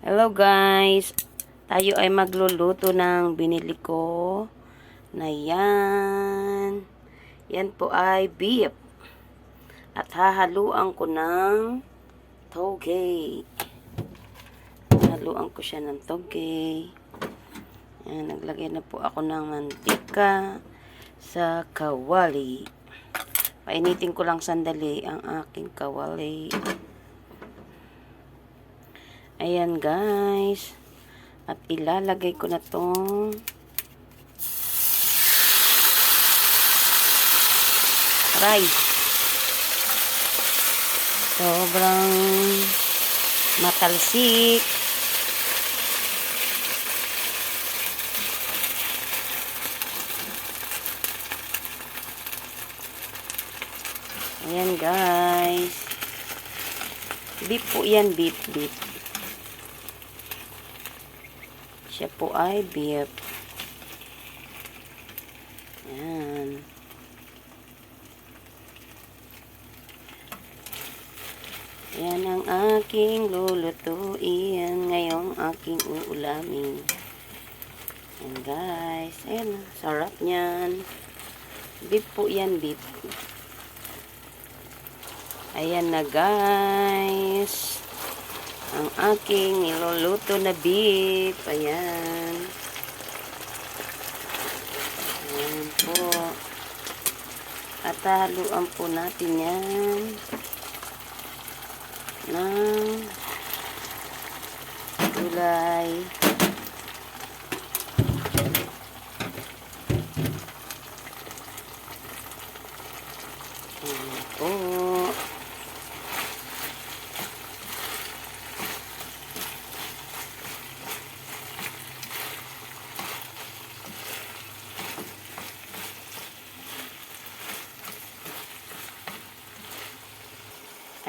Hello guys! Tayo ay magluluto ng binili ko na yan. Yan po ay beef. At hahaluan ko ng toge. Haluan ko siya ng toge. Yan, naglagay na po ako ng mantika sa kawali. Painitin ko lang sandali ang aking kawali. Ayan guys. At ilalagay ko na tong rice. Sobrang matalsik. Ayan guys. Beef po yan, beef, beef. Siya po ay beef. Ayan. Yan ang aking lulutuin ngayong aking uulamin. Ayan guys. Ayan, sarap niyan. Beef po yan, beef. Ayan na guys. Ang aking niluluto na beef. Ayan. Ayan po. At haluan po natin yan ng gulay. Ayan po.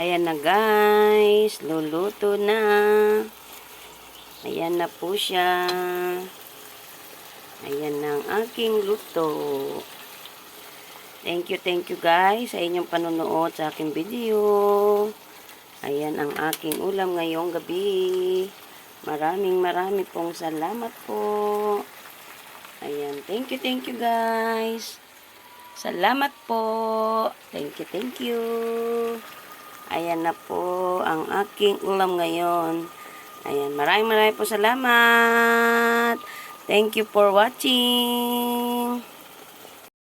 Ayan na guys, luluto na. Ayan na po siya. Ayan na ang aking luto. Thank you, thank you guys sa inyong panonood sa aking video. Ayan ang aking ulam ngayong gabi. Maraming maraming pong salamat po. Ayan, thank you, thank you guys. Salamat po. Thank you, thank you. Ayan na po ang aking ulam ngayon. Ayan, maraming maraming po salamat. Thank you for watching.